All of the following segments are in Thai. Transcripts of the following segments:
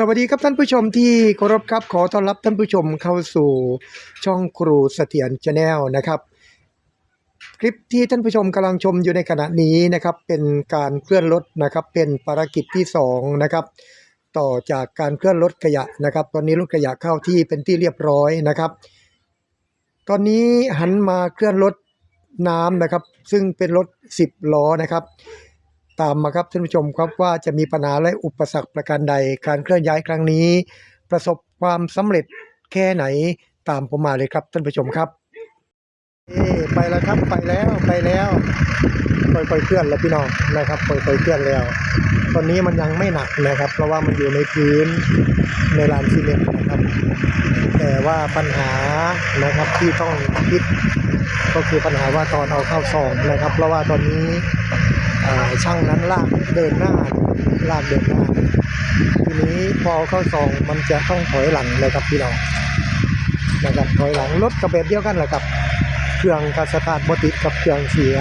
สวัสดีครับท่านผู้ชมที่เคารพครับขอต้อนรับท่านผู้ชมเข้าสู่ช่องครูเสถียรชาแนลนะครับ คลิปที่ท่านผู้ชมกำลังชมอยู่ในขณะนี้นะครับ เป็นการเคลื่อนรถนะครับ เป็นภารกิจที่สองนะครับต่อจากการเคลื่อนรถขยะนะครับ ตอนนี้รถขยะเข้าที่เป็นที่เรียบร้อยนะครับ ตอนนี้หันมาเคลื่อนรถน้ำนะครับ ซึ่งเป็นรถ 10 ล้อนะครับ ตามมาครับท่านผู้ชมครับว่าจะมีปัญหาและอุปสรรคประการใด การเคลื่อนย้ายครั้งนี้ ประสบความสำเร็จแค่ไหนตามผมมาเลยครับท่านผู้ชมครับเอไปแล้วครับไปแล้วไปแล้วค่อยๆเคลื่อนแล้วพี่น้องนะครับค่อยๆเคลื่อนแล้ว ตอนนี้มันยังไม่หนักนะครับ เพราะว่ามันอยู่ในพื้นในลานซีเมนต์นะครับ แต่ว่าปัญหานะครับที่ต้องคิดก็คือปัญหาว่าตอนเอาเข้าซองนะครับ เพราะว่าตอนนี้ ช่างนั้นลากเดินหน้าลากเดินหน้า ทีนี้พอเข้าซองมันจะต้องถอยหลังนะครับพี่น้องนะครับถอยหลังรถกระแบบเดียวกันแหละครับ เครื่องกระสตาร์ทบติดกับเครื่องเสีย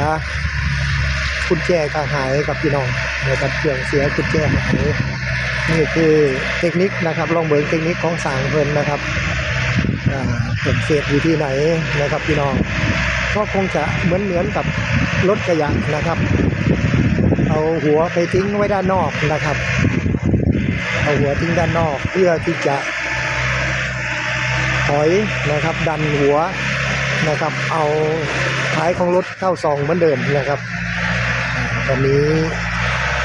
กุญแจก็หายกับพี่น้องนะครับเครื่องเสียกุญแจหายนี่คือเทคนิคนะครับลองเบิร์เทคนิคของสางเพลินนะครับอ่าผมเศษอยู่ที่ไหนนะครับพี่น้องก็คงจะเหมือนเหมือนกับรถขยะนะครับ เอาหัวไปทิ้งไว้ด้านนอกนะครับ เอาหัวทิ้งด้านนอกเพื่อที่จะถอยนะครับ ดันหัวนะครับ เอาท้ายของรถเข้าซองเหมือนเดิมนะครับตอนนี้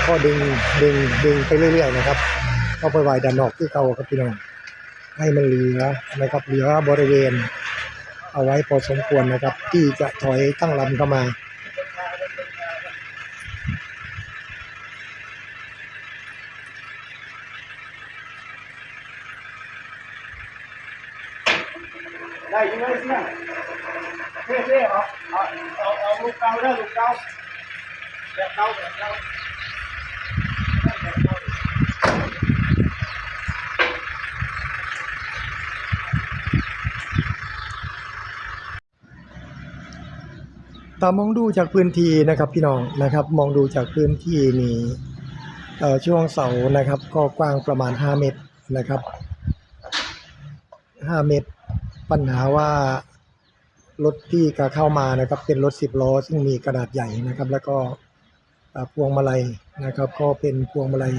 ก็ดึงดึงดึงไปเรื่อยๆนะครับก็ไปไว้ด้านนอกที่เก่าครับพี่น้องให้มันเหลือนะครับเหลือบริเวณ เอาไว้พอสมควรนะครับ ที่จะถอยตั้งลำเข้ามา ได้อยังไงเสี่ยง เท่เท่เอาเอาเอาลูกเก่าได้อลูกเก่าแบบเก่าแบบเก่าตามมองดูจากพื้นที่นะครับพี่น้องนะครับ มองดูจากพื้นที่นี่เอ่อช่วงเสานะครับ ก็กว้างประมาณ 5 เมตรนะครับ 5 เมตร ปัญหาว่า รถที่จะเข้ามานะครับเป็นรถ10ล้อ ซึ่งมีขนาดใหญ่นะครับ แล้วก็พวงมาลัยนะครับ ก็เป็นพวงมาลัย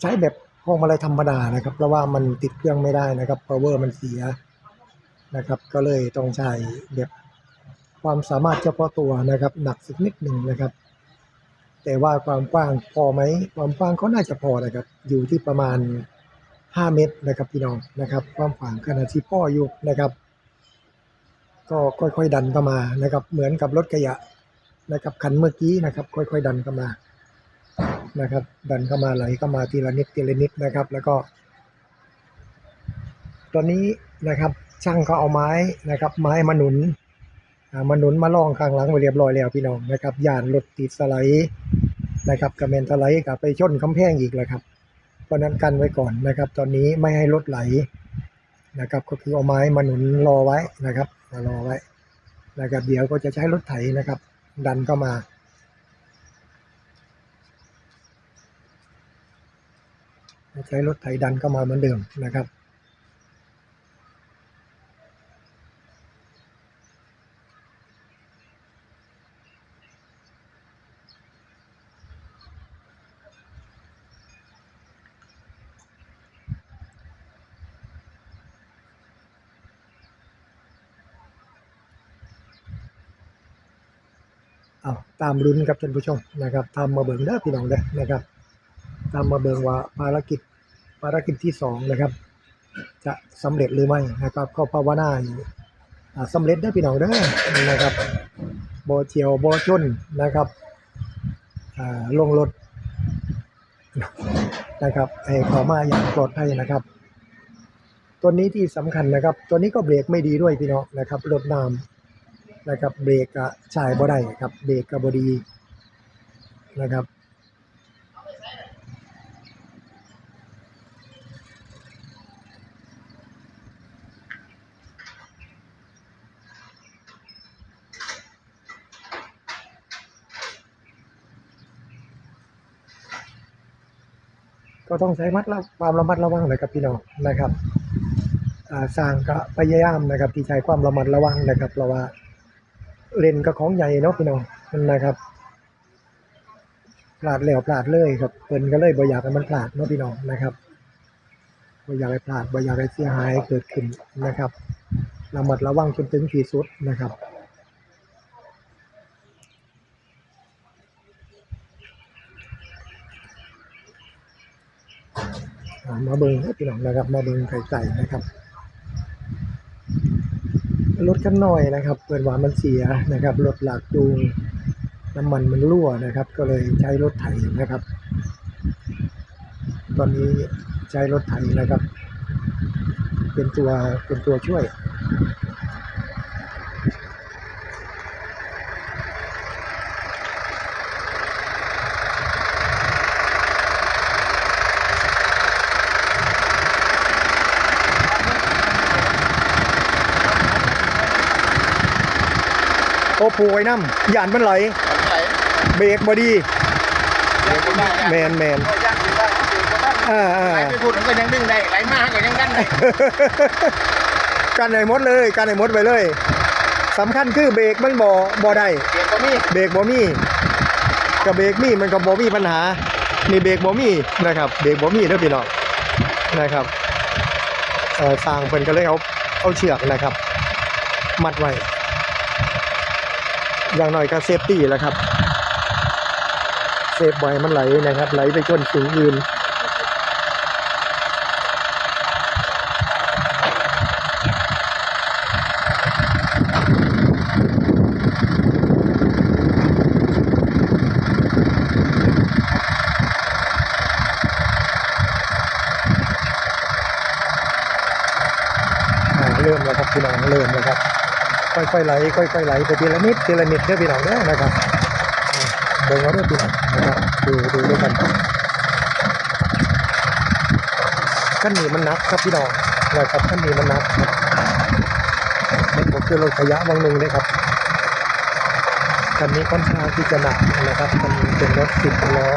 ใช้แบบพวงมาลัยธรรมดานะครับ เพราะว่ามันติดเครื่องไม่ได้นะครับ power มันเสียนะครับ ก็เลยต้องใช้แบบความสามารถเฉพาะตัวนะครับ หนักสักนิดหนึ่งนะครับ แต่ว่าความกว้างพอไหมความกว้างก็น่าจะพอนะครับ อยู่ที่ประมาณ 5 เมตรนะครับพี่น้องนะครับ ความขวางขนาดที่พ่ออยู่นะครับ ก็ค่อยๆดันเข้ามานะครับ เหมือนกับรถขยะนะครับคันเมื่อกี้นะครับ ค่อย ๆ ดันเข้ามานะครับ ดันเข้ามาไหลเข้ามาทีละนิดทีละนิดนะครับ แล้วก็ ตอนนี้นะครับ ช่างเขาเอาไม้นะครับ ไม้มาหนุนอ่ามาหนุนมาล่องข้างหลังไว้เรียบร้อยแล้วพี่น้องนะครับยานรถติดสไลด์นะครับกระเมนสไลด์กับไปชนกำแพงอีกแล้วครับ เพราะนั้นกันไว้ก่อนนะครับ ตอนนี้ไม่ให้รถไหลนะครับ ก็คือเอาไม้มาหนุนรอไว้นะครับ รอไว้นะครับเดี๋ยวก็จะใช้รถไถนะครับ ดันเข้ามา ใช้รถไถดันเข้ามาเหมือนเดิมนะครับ เอาตามลุ้นครับท่านผู้ชมนะครับตามมาเบิ่งเด้พี่น้องเด้นะครับตามมาเบิ่งว่าภารกิจภารกิจที่สองนะครับ จะสำเร็จหรือไม่นะครับก็ภาวนาอยู่อ่าสำเร็จได้พี่น้องเด้อนะครับบ่เฉียวบ่ชนนะครับอ่าลงรถนะครับให้ข้ามาอย่างปลอดภัยนะครับตัวนี้ที่สำคัญนะครับ ตัวนี้ก็เบรกไม่ดีด้วยพี่น้องนะครับรถน้ำ นะครับเบรกก็ใช้บ่ได้ครับเบรกก็บ่ดีนะครับก็ต้องใช้มัดระความระมัดระวังนะครับพี่น้องนะครับอ่าสร้างก็พยายามนะครับที่ใช้ความระมัดระวังนะครับเพราะว่า เล่นก็ของใหญ่เนาะพี่น้องนะครับพลาดแล้วพลาดเลยครับเพิ่นก็เลยบ่อยากให้มันพลาดเนาะพี่น้องนะครับบ่อยากให้พลาดบ่อยากให้เสียหายเกิดขึ้นนะครับระมัดระวังจนถึงที่สุดนะครับมาเบิงพี่น้องนะครับมาเบิงไก่ไก่นะครับ รถกันหน่อยนะครับ เปิดว่ามันเสียนะครับรถหลักจูงน้ำมันมันรั่วนะครับ ก็เลยใช้รถไถนะครับ ตอนนี้ใช้รถไถนะครับ เป็นตัวเป็นตัวช่วย โอ้ปูไว้น้ำยานมันไหล ไหนเบรกบอดีเดี๋ยวผมได้แมนแมนโอ้ย่างกินได้ครับกินได้อ่าอ่า ไหลไปพูดมันก็ยังดึงได้ไหลมากก็ยังดันได้กันไหนมดเลยกันไหนมดไปเลยสำคัญคือเบรกมันบ่บ่ได้ เดี๋ยวก็มีเบรกบ่มีกับเบรกมีมันก็บ่มีปัญหานี่เบรกบ่มีนะครับ เบรกบ่มีเด้อพี่น้องนะครับเอ่อสร้างเพิ่นก็เลยเอาเอาเชือกนะครับ มัดไว้ อย่างหน่อยก็เซฟตี้แหล้วครับ เซฟไว้มันไหลนะครับ ไหลไปจนถึงอื่น อ่าเริ่มแล้วครับพี่น้องเริ่มแล้วครับ ค่อยๆไหลค่อยๆไหลไปทีละนิดทีละนิดเด้อพี่น้องเด้อนะครับเบิ่งเอาเด้อพี่น้องนะครับดูดูด้วยกันขั้นนี้มันนักครับพี่น้องนะครับขั้นนี้มันนักครับมันก็คือรถขยะวังหนึ่งเลยครับคันนี้ค่อนข้างที่จะหนักนะครับมันเป็นรถสิบล้อ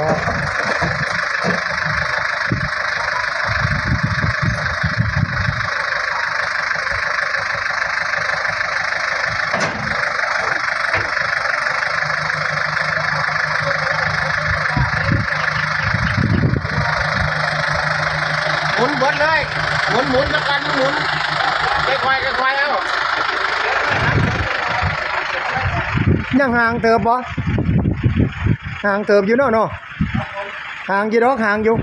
หมุนเบิดเลยหมุนหมุนแล้วกันหมุนค่อยๆค่อยๆเอา ยังห่างเติบบ่ห่างเติบอยู่เนาะเนาะห่างอยู่ดอกห่างอยู่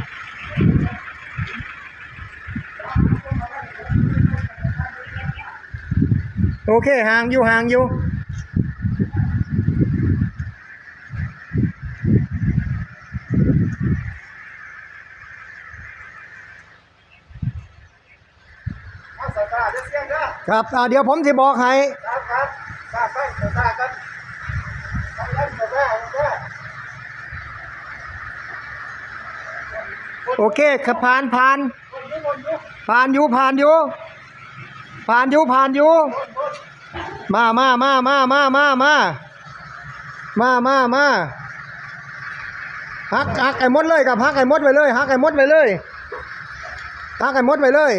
โอเคห่างอยู่ห่างอยู่ครับเดี๋ยวผมสิบอกให้ ครับครับสตาร์ทไปสตาร์ทกันสตาร์ทสตาร์ทสตาร์ท โอเคครับผ่านผ่านวนอยู่วนอยู่ผ่านอยู่ผ่านอยู่ผ่านอยู่ผ่านอยู่วนวนมามามามามามามามามามาฮักฮักไอ้มดเลยกับฮักไอ้มดไปเลยฮักไอ้มดไปเลยฮักไอ้มดไปเลย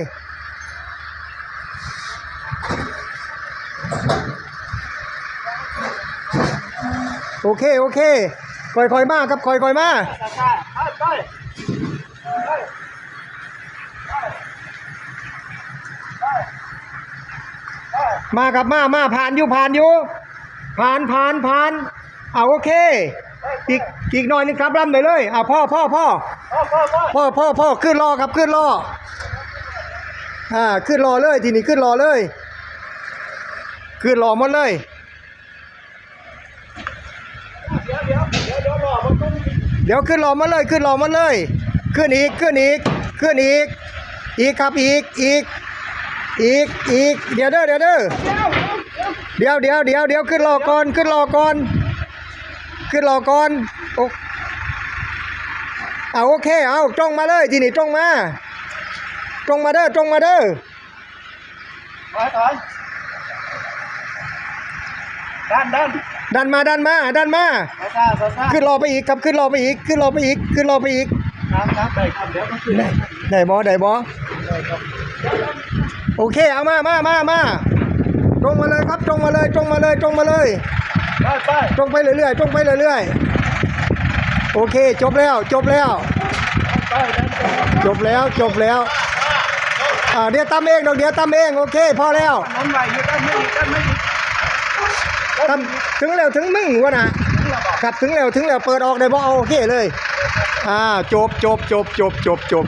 โอเคโอเคค่อยๆมาครับค่อยๆมาสตา มาครับมามาผ่านอยู่ผ่านอยู่ผ่านผ่านผ่านเอาโอเค อีกอีกหน่อยนึงครับร่ำเลยเลยเอาพ่อพ่อพ่อพ่อพ่อพ่อพ่อขึ้นรอครับขึ้นรออ่าขึ้นรอเลยทีนี้ขึ้นรอเลย ขึ้นรอหมดเลยเดี๋ยวเดี๋ยวเดี๋ยวรอมันต้องเดี๋ยวขึ้นรอมดเลยขึ้นรอมดเลย ขึ้นอีกขึ้นอีกขึ้นอีก อีกครับอีกอีกอีกอีกเดี๋ยวเด้อเดี๋ยวเด้อเดี๋ยวเดี๋ยวเดี๋ยวเดี๋ยวเดี๋ยวเดี๋ยวขึ้นรอก่อนขึ้นรอก่อนขึ้นรอก่อนโอ้เอาโอเคเอาตรงมาเลยทีนี้ตรงมาตรงมาเด้อตรงมาเด้อถอยถอยดันดันดันมาดันมาดันมาสตาร์ทสตาร์ทขึ้นรอไปอีกครับขึ้นรอไปอีกขึ้นรอไปอีกขึ้นรอไปอีก ครับครับได้ครับเดี๋ยวก็ขึ้นได้ได้บ่ได้บ่ได้ครับโอเคเอามามามามาตรงมาเลยครับตรงมาเลยตรงมาเลยตรงมาเลยไปไปตรงไปเรื่อยๆตรงไปเรื่อยๆโอเค จบแล้วจบแล้ว ไปนั่นก็จบแล้วจบแล้วอ่าเดี๋ยวตามเองดอกเดี๋ยวตามเองโอเคพอแล้วน้ำไหลอยู่ด้านไม่อีกด้านไม่อีกตามถึงแล้วถึงมึงวะนะนี่เราบอกครับถึงแล้วถึงแล้วเปิดออกได้บ่เอาโอเคเลย อ่าจบจบจบจบจบจบ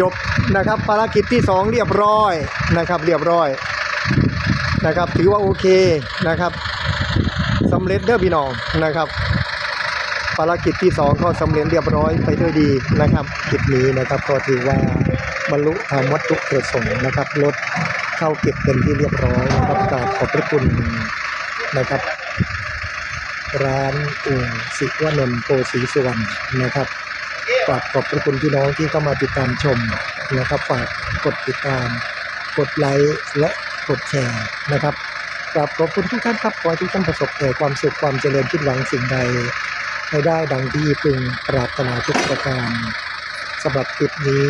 จบนะครับภารกิจที่สองเรียบร้อยนะครับ เรียบร้อยนะครับ ถือว่าโอเคนะครับสำเร็จเด้อพี่น้องนะครับ ภารกิจที่สองก็สำเร็จเรียบร้อยไปด้วยดีนะครับกิจนี้นะครับก็ถือว่าบรรลุตามวัตถุประสงค์นะครับรถเข้าเก็บเป็นที่เรียบร้อยนะครับกราบขอบพระคุณนะครับ ร้านอุ่งศิวนนท์โปสีสุวรรณนะครับฝากขอบพระคุณพี่น้องที่เข้ามาติดตามชมนะครับฝากกดติดตาม กดไลค์และกดแชร์นะครับกราบขอบคุณทุกท่านครับขอให้ทุกท่านประสบแต่ความสุขความเจริญคิดหวังสิ่งใด ให้ได้ดังที่พึงปรารถนาทุกประการสำหรับคลิปนี้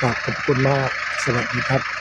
กราบขอบคุณมาก สวัสดีครับ